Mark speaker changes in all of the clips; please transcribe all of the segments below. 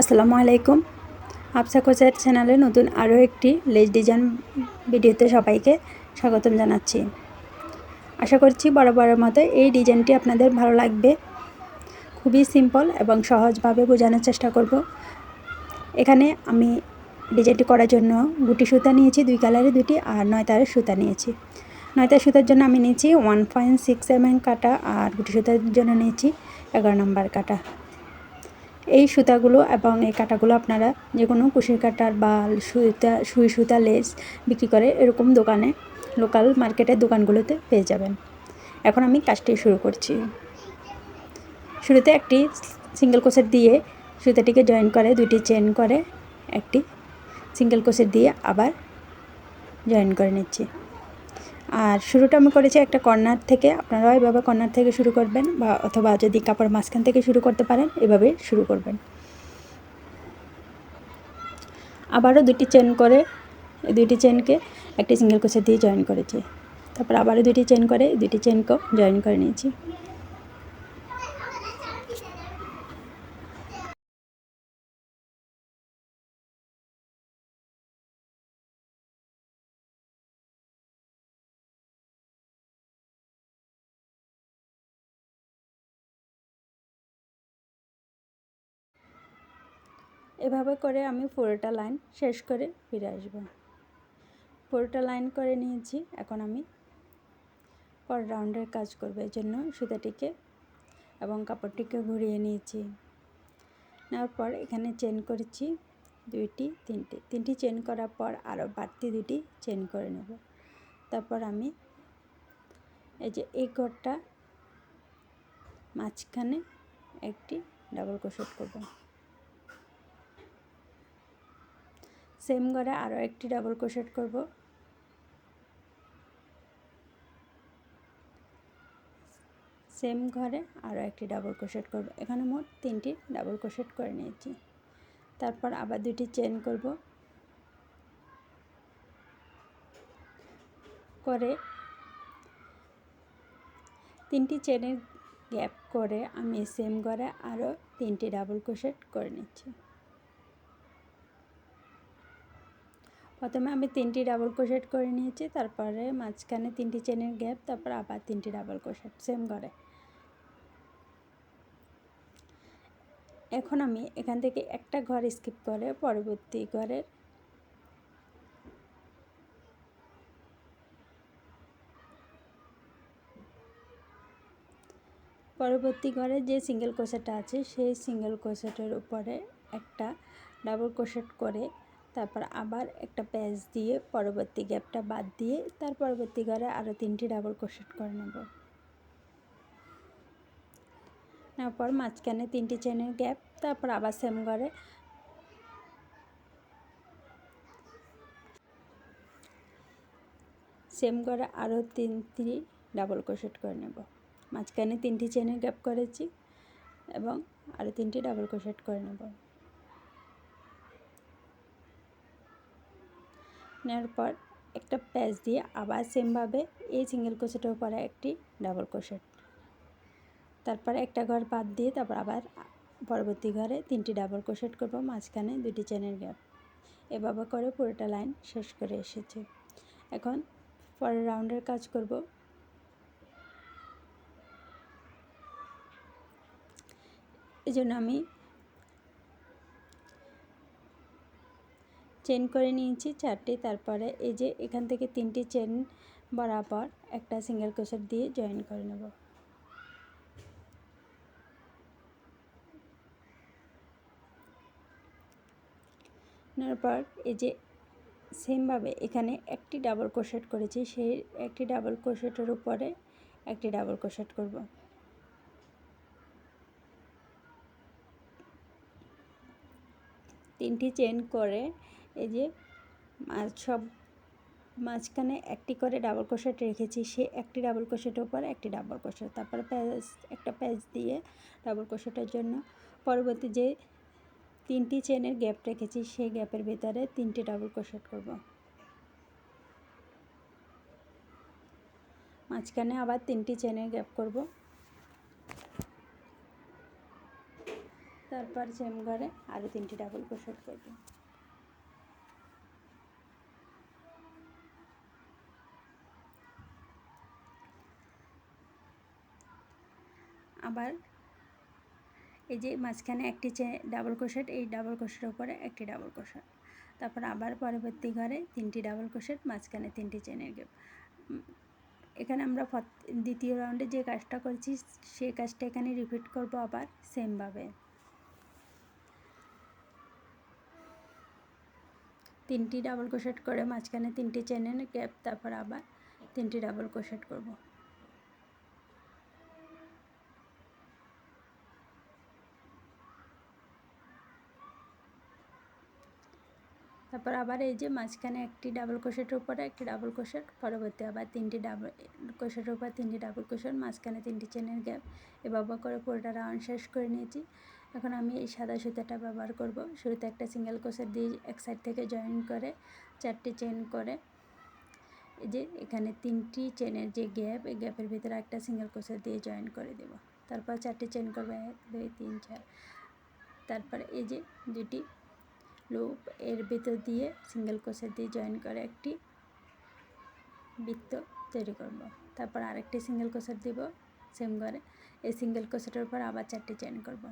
Speaker 1: আসসালামু আলাইকুম। আপসা কোচের চ্যানেলে নতুন আরও একটি লেজ ডিজাইন ভিডিওতে সবাইকে স্বাগতম জানাচ্ছি। আশা করছি বড় বড় মতো এই ডিজাইনটি আপনাদের ভালো লাগবে। খুবই সিম্পল এবং সহজভাবে বোঝানোর চেষ্টা করব। এখানে আমি ডিজাইনটি করার জন্য গুটি সুতা নিয়েছি, দুই কালারের দুটি আর নয় সুতা নিয়েছি। নয় তার সুতার জন্য আমি নিয়েছি ওয়ান পয়েন্ট সিক্স এম কাটা আর গুটি সুতার জন্য নিয়েছি এগারো নম্বর কাটা। এই সুতাগুলো এবং এই কাটাগুলো আপনারা যে কোনো কুশির কাটার বা সুতা, সুই সুতা, লেস বিক্রি করে এরকম দোকানে লোকাল মার্কেটের দোকানগুলোতে পেয়ে যাবেন। এখন আমি কাজটি শুরু করছি। শুরুতে একটি সিঙ্গেল কোষের দিয়ে সুতাটিকে জয়েন করে, দুইটি চেন করে একটি সিঙ্গেল কোষের দিয়ে আবার জয়েন করে নিচ্ছি। আর শুরুটা আমি করেছি একটা কর্নার থেকে। আপনারাও এভাবে কর্নার থেকে শুরু করবেন বা অথবা যদি কাপড় মাঝখান থেকে শুরু করতে পারেন, এভাবে শুরু করবেন। আবারও দুটি চেন করে, দুটি চেনকে একটি সিঙ্গেল কোষে দিয়ে জয়েন করেছি। তারপর আবারও দুটি চেন করে, দুটি চেনকেও জয়েন করে নিয়েছি। এভাবে করে আমি পুরোটা লাইন শেষ করে ফিরে আসব। পুরোটা লাইন করে নিয়েছি, এখন আমি পর রাউন্ডের কাজ করব। এই জন্য সুতাটিকে এবং কাপড়টিকে ঘুরিয়ে নিয়েছি। নেওয়ার পর এখানে চেন করেছি দুইটি, তিনটি। তিনটি চেন করার পর আরও বাড়তি দুটি চেন করে নেব। তারপর আমি এই যে এই ঘরটা মাঝখানে একটি ডাবল ক্রোশেট করব। সেম ঘরে আরও একটি ডাবল ক্রোশেট করব। সেম ঘরে আরও একটি ডাবল ক্রোশেট করব। এখানে মোট তিনটি ডাবল ক্রোশেট করে নিয়েছি। তারপর আবার দুটি চেন করব। করে তিনটি চেনের গ্যাপ করে আমি সেম ঘরে আরও তিনটি ডাবল ক্রোশেট করে নিচ্ছি। প্রথমে আমি তিনটি ডাবল ক্রোশেট করে নিয়েছি, তারপরে মাঝখানে তিনটি চেনের গ্যাপ তারপর আবার তিনটি ডাবল ক্রোশেট সেম করে। এখন আমি এখান থেকে একটা ঘর স্কিপ করে পরবর্তী ঘরের পরবর্তী ঘরে যে সিঙ্গেল কোষেটটা আছে, সেই সিঙ্গেল কোষেটের উপরে একটা ডাবল ক্রোশেট করে তারপর আবার একটা প্যাচ দিয়ে পরবর্তী গ্যাপটা বাদ দিয়ে তার পরবর্তী ঘরে আরও তিনটি ডাবল ক্রোশেট করে নেব। তারপর মাঝখানে তিনটি চেনের গ্যাপ তারপর আবার সেম ঘরে। সেম ঘরে আরও তিনটি ডাবল ক্রোশেট করে নেব। মাঝখানে তিনটি চেনের গ্যাপ করেছি এবং আরও তিনটি ডাবল ক্রোশেট করে নেব। নেওয়ার পর একটা প্যাচ দিয়ে আবার সেমভাবে এই সিঙ্গেল ক্রোশেটের উপরে একটি ডাবল ক্রোশেট তারপর একটা ঘর বাদ দিয়ে তারপর আবার পরবর্তী ঘরে তিনটি ডাবল ক্রোশেট করব, মাঝখানে দুটি চেনের গ্যাপ। এভাবে করে পুরোটা লাইন শেষ করে এসেছে। এখন পরের রাউন্ডের কাজ করব। এই জন্য আমি চেন করে নিয়েছি চারটি। তারপরে এই যে এখান থেকে তিনটি চেন বরাবর একটা সিঙ্গেল ক্রোশেট দিয়ে জয়েন করে নেব। এই যে সেমভাবে এখানে একটি ডাবল ক্রোশেট করেছি, সেই একটি ডাবল ক্রোশেটের উপরে একটি ডাবল ক্রোশেট করব। তিনটি চেন করে এই যে সব মাঝখানে একটি করে ডাবল ক্রোশেট রেখেছি, সে একটি ডাবল ক্রোশেটের উপর একটি ডাবল ক্রোশেট। তারপরে প্যাচ একটা প্যাচ দিয়ে ডাবল ক্রোশেটের জন্য পরবর্তী যে তিনটি চেনের গ্যাপ রেখেছি, সেই গ্যাপের ভিতরে তিনটি ডাবল ক্রোশেট করব। মাঝখানে আবার তিনটি চেনের গ্যাপ করব। তারপর সেম ঘরে আরও তিনটি ডাবল ক্রোশেট করব। আবার এই যে মাঝখানে একটি চে ডাবল ক্রোশেট এই ডাবল ক্রোশেটের উপরে একটি ডাবল ক্রোশেট তারপর আবার পরবর্তী ঘরে তিনটি ডাবল ক্রোশেট মাঝখানে তিনটি চেনের গ্যাপ এখানে আমরা দ্বিতীয় রাউন্ডে যে কাজটা করছি সেই কাজটা এখানে রিপিট করব আবার সেমভাবে তিনটি ডাবল ক্রোশেট করে মাঝখানে তিনটি চেনের গ্যাপ তারপর আবার তিনটি ডাবল ক্রোশেট করব। তারপর আবার এই যে মাঝখানে একটি ডাবল ক্রোশেটের উপরে একটি ডাবল ক্রোশেট পরবর্তী আবার তিনটি ডাবল ক্রোশেটের উপর তিনটি ডাবল ক্রোশেট মাঝখানে তিনটি চেনের গ্যাপ এভাবে করে পুরোটা রাউন্ড শেষ করে নিয়েছি। এখন আমি এই সাদা সুতাটা ব্যবহার করব। শুরুতে একটা সিঙ্গেল ক্রোশেট দিয়ে এক সাইড থেকে জয়েন করে চারটি চেন করে এই যে এখানে তিনটি চেনের যে গ্যাপ এই গ্যাপের ভিতরে একটা সিঙ্গেল ক্রোশেট দিয়ে জয়েন করে দেব। তারপর চারটি চেন করবে, এক, দুই, তিন, চার। তারপর এই যে দুটি লুপ এর ভিতর দিয়ে সিঙ্গেল ক্রোশেট দিয়ে জয়েন করে একটি বৃত্ত তৈরি করব। তারপর আরেকটি সিঙ্গেল ক্রোশেট দিব সেম করে। এই সিঙ্গেল ক্রোশেটের উপর আবার চারটি চেন করব।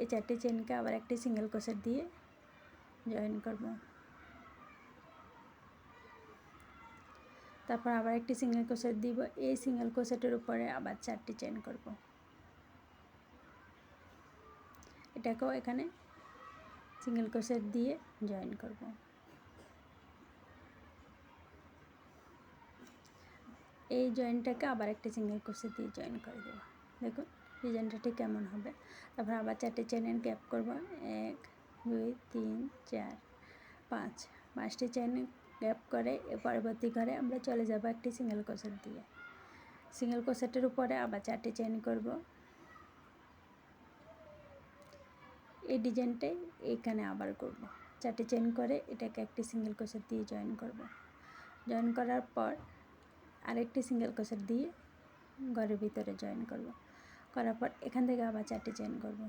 Speaker 1: এই চারটি চেনকে আবার একটি সিঙ্গেল ক্রোশেট দিয়ে জয়েন করব। তারপর আবার একটি সিঙ্গেল ক্রোশেট দিব, এই সিঙ্গেল ক্রোশেটের উপরে আবার চারটি চেন করব। এটাকেও এখানে সিঙ্গেল ক্রোশেট দিয়ে জয়েন করব। এই জয়েন্টটাকে আবার একটা সিঙ্গেল ক্রোশেট দিয়ে জয়েন করে দেবো। দেখুন ডিজাইনটা ঠিক কেমন হবে। তারপর আবার চারটে চেনের গ্যাপ করব। এক, দুই, তিন, চার, পাঁচ। পাঁচটি চেন গ্যাপ করে পরবর্তী ঘরে আমরা চলে যাব একটি সিঙ্গেল ক্রোশেট দিয়ে। সিঙ্গেল ক্রোশেটের উপরে আবার চারটি চেন করব। এই ডিজাইনটাই এইখানে আবার করব। চারটে চেন করে এটাকে একটি সিঙ্গেল ক্রোশেট দিয়ে জয়েন করব। জয়েন করার পর আরেকটি সিঙ্গেল ক্রোশেট দিয়ে ঘরের ভিতরে জয়েন করব। করার পর এখান থেকে আবার চারটি চেন করব।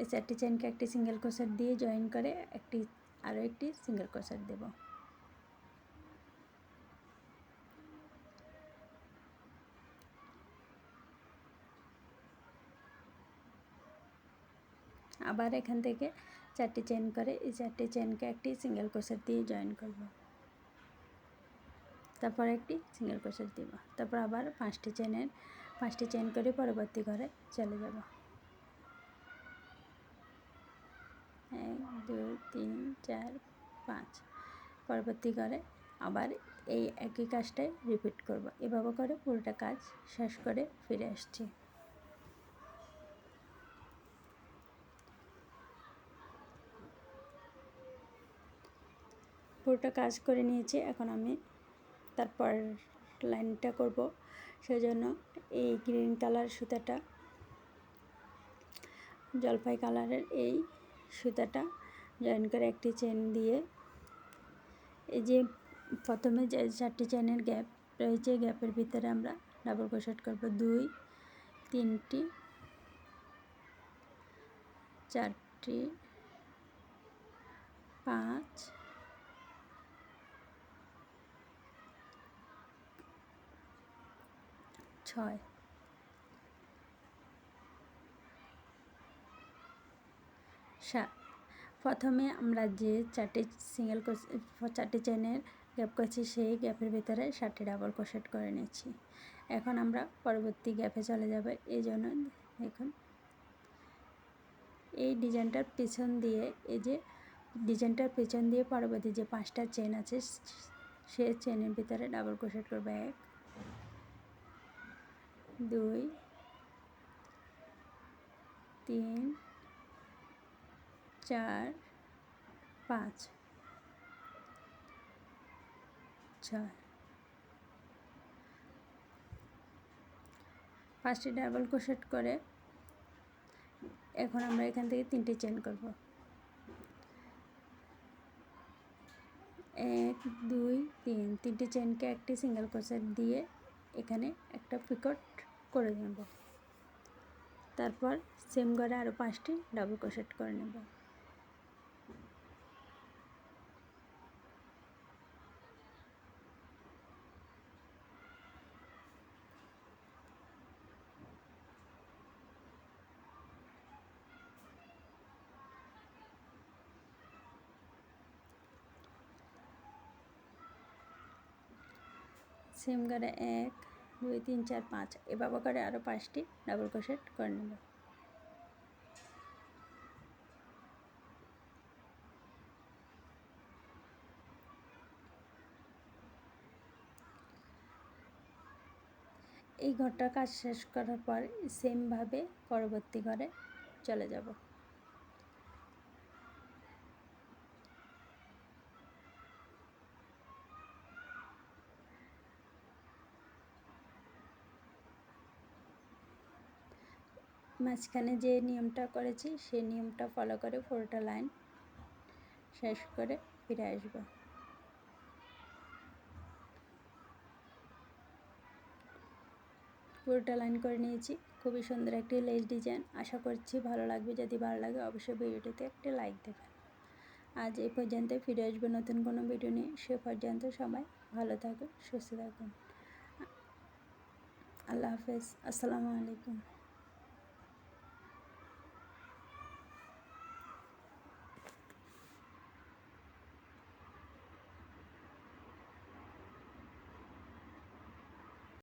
Speaker 1: এই চারটি চেনকে একটি সিঙ্গেল ক্রোশেট দিয়ে জয়েন করে একটি, আরও একটি সিঙ্গেল ক্রোশেট দেবো। আবার এখান থেকে চারটি চেন করে, এই চারটি চেনকে একটি সিঙ্গেল ক্রোশেট দিয়ে জয়েন করব। তারপর একটি সিঙ্গেল ক্রোশেট দিব। তারপর আবার পাঁচটি চেনের পাঁচটি চেন করে পরবর্তী ঘরে চলে যাব। এক, দুই, তিন, চার, পাঁচ। পরবর্তী ঘরে আবার এই একই কাজটাই রিপিট করব। এভাবে করে পুরোটা কাজ শেষ করে ফিরে আসছি। পুরোটা কাজ করে নিয়েছি, এখন আমি তারপর লাইনটা করব। সেজন্য এই গ্রিন কালার সুতাটা, জলপাই কালারের এই সুতাটা জয়েন করে একটি চেন দিয়ে, এই যে প্রথমে যে চারটি চেনের গ্যাপ রয়েছে, গ্যাপের ভিতরে আমরা ডাবল ক্রোশেট করব। দুই, তিনটি, চারটি, পাঁচ ছয় সাত প্রথমে আমরা যে চারটি সিঙ্গেল চারটি চেনের গ্যাপ করছি, সেই গ্যাপের ভিতরে ষাটটি ডাবল ক্রোশেট করে নিচ্ছি এখন আমরা পরবর্তী গ্যাপে চলে যাব। এই জন্য দেখুন, এই ডিজাইনটার পিছন দিয়ে, এই যে ডিজাইনটার পিছন দিয়ে পরবর্তী যে পাঁচটা চেন আছে, সে চেনের ভিতরে ডাবল ক্রোশেট করবে এক। দুই, তিন, চার, পাঁচ, ছয়। পাঁচটি ডাবল ক্রোশেট করে এখন আমরা এখান থেকে তিনটে চেন করব। এক, দুই, তিন। তিনটে চেনকে একটি সিঙ্গেল ক্রোশেট দিয়ে এখানে একটা পিকট করে নেব। তারপর সেম ঘরে আরও পাঁচটি ডাবল ক্রোশেট করে নেব। সেম ঘরে এক দুই, তিন, চার, পাঁচ। এভাবে করে আরও পাঁচটি ডাবল ক্রোশেট করে নেব এই ঘরটার কাজ শেষ করার পর সেমভাবে পরবর্তী ঘরে চলে যাব। মাঝখানে যে নিয়মটা করেছি সেই নিয়মটা ফলো করে পুরোটা লাইন শেষ করে ফিরে আসব। পুরোটা লাইন করে নিয়েছি। খুবই সুন্দর একটি লেস ডিজাইন আশা করছি ভালো লাগবে। যদি ভালো লাগে, অবশ্যই ভিডিওটিতে একটি লাইক দেবেন। আজ এই পর্যন্ত ফিরে আসব নতুন কোনো ভিডিও নিয়ে। সে পর্যন্ত সবাই ভালো থাকুন, সুস্থ থাকুন। আল্লাহ হাফেজ। আসসালামু আলাইকুম।